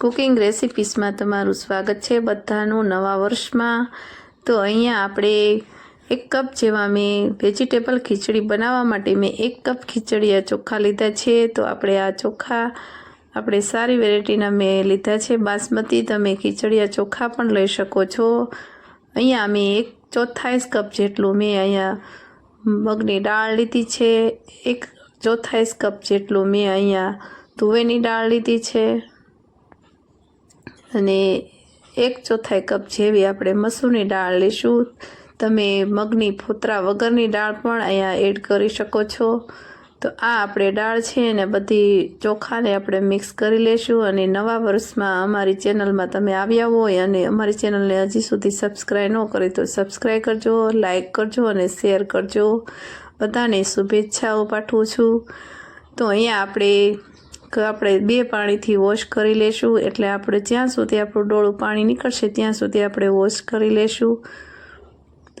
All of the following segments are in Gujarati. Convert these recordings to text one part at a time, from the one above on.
કુકિંગ રેસિપીસમાં તમારું સ્વાગત છે બધાનું નવા વર્ષમાં. તો અહીંયા આપણે એક કપ જેવા મેં વેજીટેબલ ખીચડી બનાવવા માટે મેં એક કપ ખીચડીયા ચોખા લીધા છે. તો આપણે આ ચોખા આપણે સારી વેરાયટીના મેં લીધા છે. બાસમતી તમે ખીચડીયા ચોખા પણ લઈ શકો છો. અહીંયા મેં એક ચોથાઈસ કપ જેટલું મેં અહીંયા મગની દાળ લીધી છે. એક ચોથાઈસ કપ જેટલું મેં અહીંયા તુવેરની દાળ લીધી છે. અને એક ચોથાઈ કપ જેવી આપણે મસૂરની દાળ લઈશું તમે મગની ફોતરા વગરની દાળ પણ અહીંયા એડ કરી શકો છો. તો આ આપણે દાળ છે અને બધી ચોખાને આપણે મિક્સ કરી લેશું અને નવા વર્ષમાં અમારી ચેનલમાં તમે આવ્યા હોય અને અમારી ચેનલને હજી સુધી સબસ્ક્રાઈબ ન કરી તો સબસ્ક્રાઈબ કરજો લાઈક કરજો અને શેર કરજો. બધાને શુભેચ્છાઓ પાઠવું છું. તો અહીંયા આપણે આપણે બે પાણીથી વોશ કરી લેશું. એટલે આપણે જ્યાં સુધી આપણું ડોળું પાણી નીકળશે, ત્યાં સુધી આપણે વોશ કરી લેશું.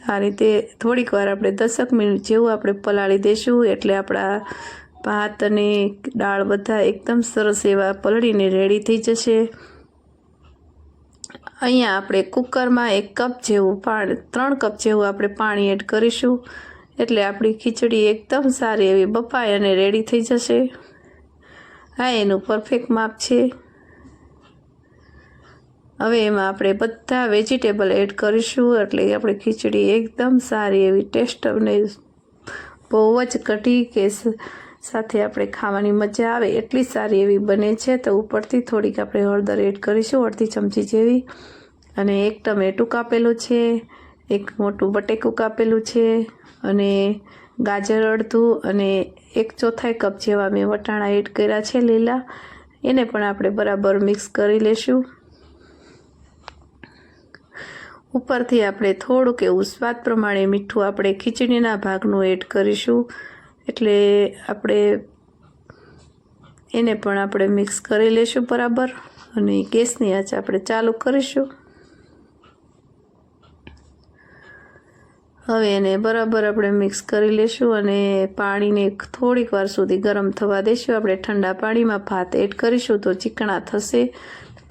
આ રીતે થોડીક વાર આપણે દસક મિનિટ જેવું આપણે પલાળી દઈશું એટલે આપણા ભાત અને દાળ બધા એકદમ સરસ એવા પલળીને રેડી થઈ જશે. અહીંયા આપણે કુકરમાં એક કપ જેવું પાણી, ત્રણ કપ જેવું આપણે પાણી એડ કરીશું. એટલે આપણી ખીચડી એકદમ સારી એવી બફાઈ અને રેડી થઈ જશે. હા, એનું પરફેક્ટ માપ છે. હવે એમાં આપણે બધા વેજીટેબલ એડ કરીશું, એટલે આપણે ખીચડી એકદમ સારી એવી ટેસ્ટ અને બહુ જ કઢી કે સાથે આપણે ખાવાની મજા આવે એટલી સારી એવી બને છે. તો ઉપરથી થોડીક આપણે હળદર એડ કરીશું, અડધી ચમચી જેવી. અને એક ટમેટું કાપેલું છે, એક મોટું બટેકું કાપેલું છે, અને ગાજર અડધું અને એક ચોથાઈ કપ જેવા મેં વટાણા એડ કર્યા છે લીલા. એને પણ આપણે બરાબર મિક્સ કરી લેશું. ઉપરથી આપણે થોડુંક એવું સ્વાદ પ્રમાણે મીઠું આપણે ખીચડીના ભાગનું એડ કરીશું. એટલે આપણે એને પણ આપણે મિક્સ કરી લેશું બરાબર. અને ગેસની આંચ આપણે ચાલુ કરીશું. હવે એને બરાબર આપણે મિક્સ કરી લેશું અને પાણીને થોડીક વાર સુધી ગરમ થવા દઈશું આપણે ઠંડા પાણીમાં ભાત એડ કરીશું તો ચીકણા થશે.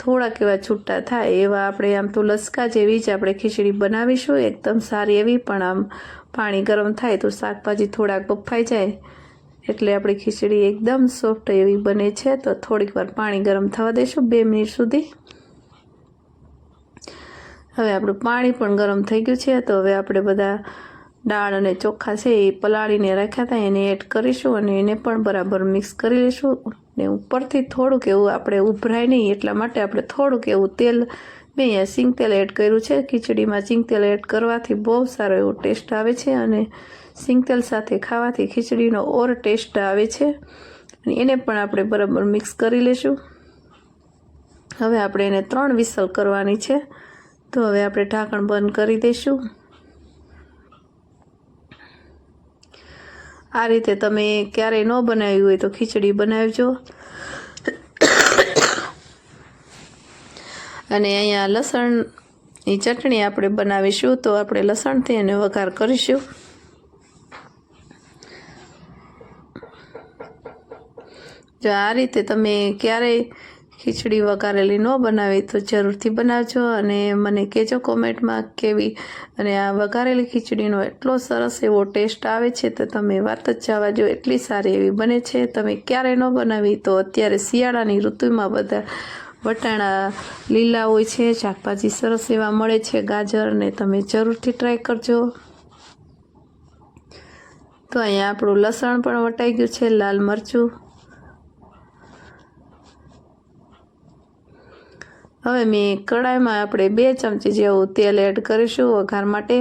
થોડાક એવા છૂટા થાય એવા આપણે આમ તો લસકા જેવી જ આપણે ખીચડી બનાવીશું. એકદમ સારી એવી પણ આમ પાણી ગરમ થાય તો શાકભાજી થોડાક બફાઈ જાય. એટલે આપણી ખીચડી એકદમ સોફ્ટ એવી બને છે તો થોડીક વાર પાણી ગરમ થવા દઈશું બે મિનિટ સુધી. હવે આપણું પાણી પણ ગરમ થઈ ગયું છે, તો હવે આપણે બધા દાળ અને ચોખા છે એ પલાળીને રાખ્યા હતા, એને એડ કરીશું અને એને પણ બરાબર મિક્સ કરી લઈશું. ને ઉપરથી થોડુંક એવું આપણે ઉભરાય નહીં, એટલા માટે આપણે થોડુંક એવું તેલ, મેં અહીંયા સિંગ તેલ એડ કર્યું છે. ખીચડીમાં સિંગ તેલ એડ કરવાથી બહુ સારો એવો ટેસ્ટ આવે છે અને સિંગ તેલ સાથે ખાવાથી ખીચડીનો ઓર ટેસ્ટ આવે છે. અને એને પણ આપણે બરાબર મિક્સ કરી લઈશું. હવે આપણે એને ત્રણ વિસલ કરવાની છે. તો હવે આપણે ઢાંકણ બંધ કરી દઈશું. આ રીતે તમે ક્યારેય ન બનાવ્યું હોય તો ખીચડી બનાવજો. અને અહીંયા લસણની ચટણી આપણે બનાવીશું તો આપણે લસણથી એને વઘાર કરીશું. જો આ રીતે તમે ક્યારેય ખીચડી વઘારેલી ન બનાવી તો જરૂરથી બનાવજો અને મને કહેજો કોમેન્ટમાં કેવી અને આ વઘારેલી ખીચડીનો એટલો સરસ એવો ટેસ્ટ આવે છે તો તમે વાત જ જવા જો એટલી સારી એવી બને છે. તમે ક્યારે ન બનાવી તો અત્યારે શિયાળાની ઋતુમાં બધા વટાણા લીલા હોય છે, શાકભાજી સરસ એવા મળે છે ગાજરને તમે જરૂરથી ટ્રાય કરજો. તો અહીંયા આપણું લસણ પણ વટાઈ ગયું છે, લાલ મરચું હવે મેં કડાઈમાં આપણે બે ચમચી જેવું તેલ એડ કરીશું વઘાર માટે.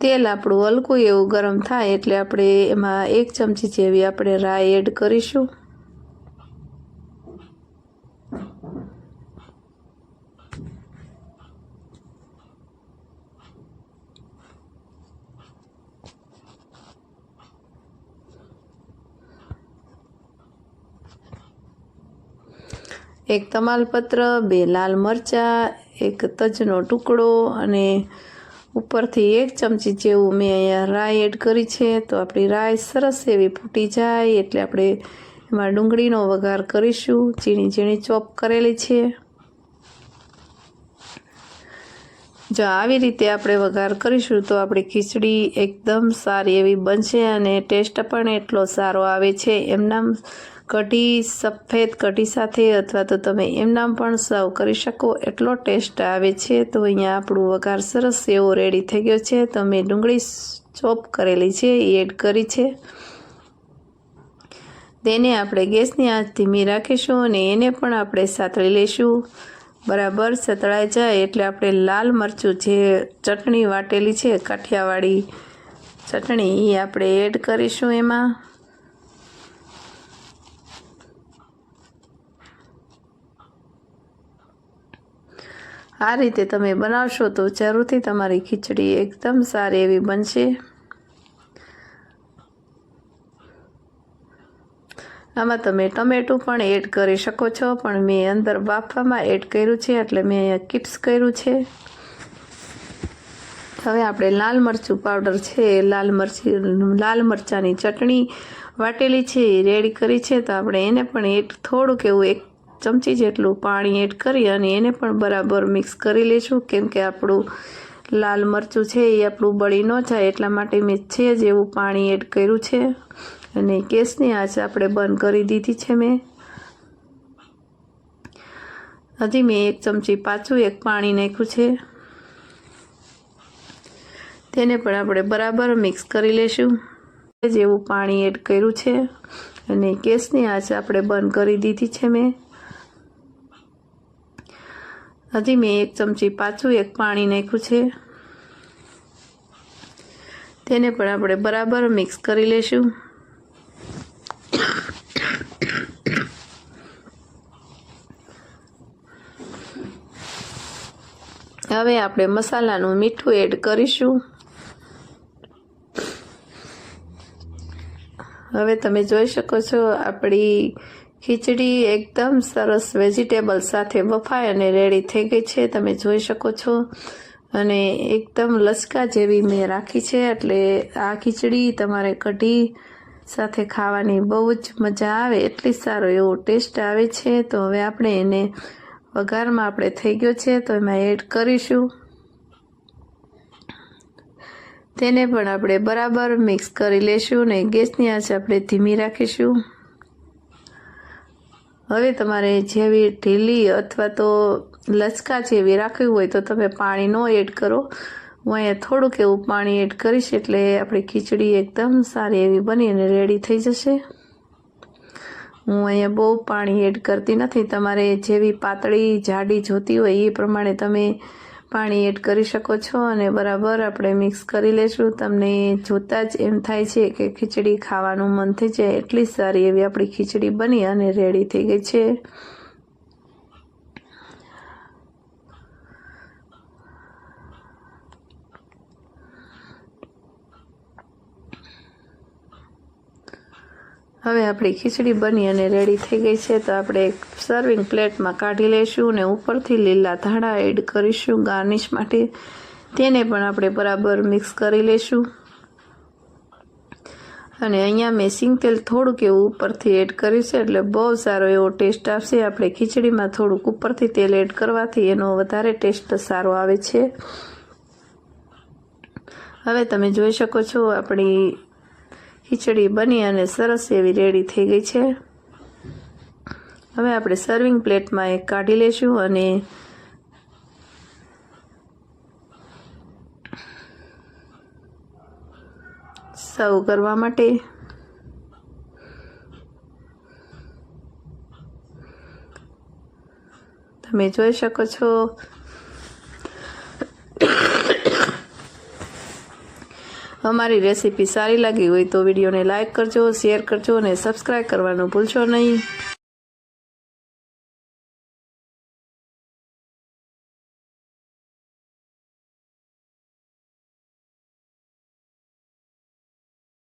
તેલ આપણું હલકું એવું ગરમ થાય એટલે આપણે એમાં એક ચમચી જેવી આપણે રાઈ એડ કરીશું. એક તમાલપત્ર, બે લાલ મરચાં, એક તજનો ટુકડો અને ઉપરથી એક ચમચી જેવું મેં અહીંયા રાઈ એડ કરી છે. તો આપણી રાઈ સરસ એવી ફૂટી જાય એટલે આપણે એમાં ડુંગળીનો વઘાર કરીશું. ઝીણી ઝીણી ચોપ કરેલી છે. જો આવી રીતે આપણે વઘાર કરીશું તો આપણી ખીચડી એકદમ સારી એવી બનશે અને ટેસ્ટ પણ એટલો સારો આવે છે. એમનામ કઢી, સફેદ કઢી સાથે અથવા તો તમે એમનામ પણ સર્વ કરી શકો. એટલો ટેસ્ટ આવે છે તો અહીંયા આપણું વઘાર સરસ એવો રેડી થઈ ગયો છે. તો મેં ડુંગળી ચોપ કરેલી છે, એ એડ કરી છે. તેને આપણે ગેસની આંચ ધીમી રાખીશું અને એને પણ આપણે સાતળી લઈશું. બરાબર સતળાઈ જાય એટલે આપણે લાલ મરચું જે ચટણી વાટેલી છે, કાઠિયાવાડી ચટણી, એ આપણે એડ કરીશું એમાં. આ રીતે તમે બનાવશો તો જરૂરથી તમારી ખીચડી એકદમ સારી એવી બનશે. આમાં તમે ટમેટું પણ એડ કરી શકો છો, પણ મેં અંદર બાફવામાં એડ કર્યું છે એટલે મેં અહીંયા કિપ્સ કર્યું છે. હવે આપણે લાલ મરચું પાવડર છે લાલ મરચી, લાલ મરચાંની ચટણી વાટેલી છે રેડી કરી છે, તો આપણે એને પણ એક થોડુંક એવું એક ચમચી જેટલું પાણી એડ કરી અને એને પણ બરાબર મિક્સ કરી લઈશું કેમ કે આપણું લાલ મરચું છે એ આપણું બળી ન જાય એટલા માટે મેં છે જ એવું પાણી એડ કર્યું છે. અને ગેસની આંચ આપણે બંધ કરી દીધી છે મેં. હજી મેં એક ચમચી પાછું એક પાણી નાખ્યું છે. તેને પણ આપણે બરાબર મિક્સ કરી લઈશું જેવું પાણી એડ કર્યું છે. અને ગેસની આંચ આપણે બંધ કરી દીધી છે મેં. હજી મેં એક ચમચી પાછું એક પાણી નાખ્યું છે. તેને પણ આપણે બરાબર મિક્સ કરી લઈશું હવે આપણે મસાલાનું મીઠું એડ કરીશું. હવે તમે જોઈ શકો છો આપણી ખીચડી એકદમ સરસ વેજીટેબલ સાથે બફાય અને રેડી થઈ ગઈ છે. તમે જોઈ શકો છો. અને એકદમ લસકા જેવી મેં રાખી છે. એટલે આ ખીચડી તમારે કઢી સાથે ખાવાની બહુ જ મજા આવે, એટલી સારો એવો ટેસ્ટ આવે છે. તો હવે આપણે એને વઘારમાં આપણે થઈ ગયો છે. તો એમાં એડ કરીશું. તેને પણ આપણે બરાબર મિક્સ કરી લેશું ને ગેસની આંચ આપણે ધીમી રાખીશું. હવે તમારે જેવી ઢીલી અથવા તો લચકા જેવી રાખવી હોય તો તમે પાણી ન એડ કરો. હું અહીંયા થોડુંક એવું પાણી એડ કરીશ એટલે આપણી ખીચડી એકદમ સારી એવી બની અને રેડી થઈ જશે. હું અહીંયા બહુ પાણી એડ કરતી નથી. તમારે જેવી પાતળી જાડી જોતી હોય એ પ્રમાણે તમે પાણી એડ કરી શકો છો અને બરાબર આપણે મિક્સ કરી લેશું. તમને જોતાં જ એમ થાય છે કે ખીચડી ખાવાનું મન થઈ જાય. એટલી સારી એવી આપણી ખીચડી બની અને રેડી થઈ ગઈ છે. હવે આપણી ખીચડી બની અને રેડી થઈ ગઈ છે, તો આપણે એક સર્વિંગ પ્લેટમાં કાઢી લઈશું અને ઉપરથી લીલા ધાણા એડ કરીશું ગાર્નિશ માટે. તેને પણ આપણે બરાબર મિક્સ કરી લઈશું. અને અહીંયા મેં સિંગ તેલ થોડુંક એવું ઉપરથી એડ કર્યું છે, એટલે બહુ સારો એવો ટેસ્ટ આવશે. આપણે ખીચડીમાં થોડુંક ઉપરથી તેલ એડ કરવાથી એનો વધારે ટેસ્ટ સારો આવે છે. હવે તમે જોઈ શકો છો આપણી ખીચડી બની અને સરસ એવી રેડી થઈ ગઈ છે. હવે આપણે સર્વિંગ પ્લેટમાં એક કાઢી લઈશું અને સર્વ કરવા માટે તમે જોઈ શકો છો અમારી રેસીપી સારી લાગી હોય તો વિડીયોને લાઇક કરજો, શેર કરજો અને સબસ્ક્રાઈબ કરવાનું ભૂલશો નહીં.